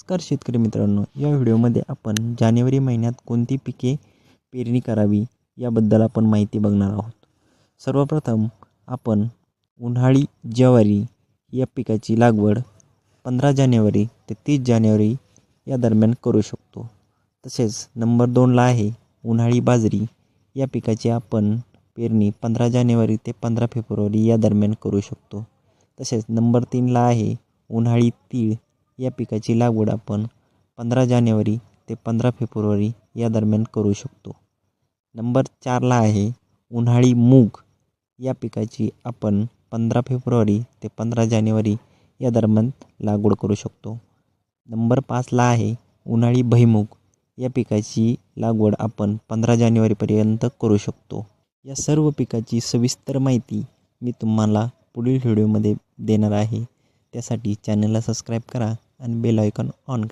नमस्कार शेतकरी मित्रांनो या व्हिडिओमध्ये आपण जानेवारी महिन्यात कोणती पिके पेरणी करावी याबद्दल आपण माहिती बघणार आहोत. सर्वप्रथम आपण उन्हाळी ज्वारी या पिकाची लागवड पंधरा जानेवारी ते तीस जानेवारी या दरम्यान करू शकतो. तसेच नंबर दोनला आहे उन्हाळी बाजरी. या पिकाची आपण पेरणी पंधरा जानेवारी ते पंधरा फेब्रुवारी या दरम्यान करू शकतो. तसेच नंबर तीनला आहे उन्हाळी तीळ. या पिकाची लागवड आपण पंधरा जानेवारी ते पंधरा फेब्रुवारी या दरम्यान करू शकतो. नंबर चारला आहे उन्हाळी मूग. या पिकाची आपण पंधरा फेब्रुवारी ते पंधरा जानेवारी या दरम्यान लागवड करू शकतो. नंबर पाचला आहे उन्हाळी भुईमूग या पिकाची लागवड आपण पंधरा जानेवारीपर्यंत करू शकतो. या सर्व पिकाची सविस्तर माहिती मी तुम्हाला पुढील व्हिडिओमध्ये देणार आहे. त्यासाठी चॅनलला सबस्क्राईब करा. and bell icon on.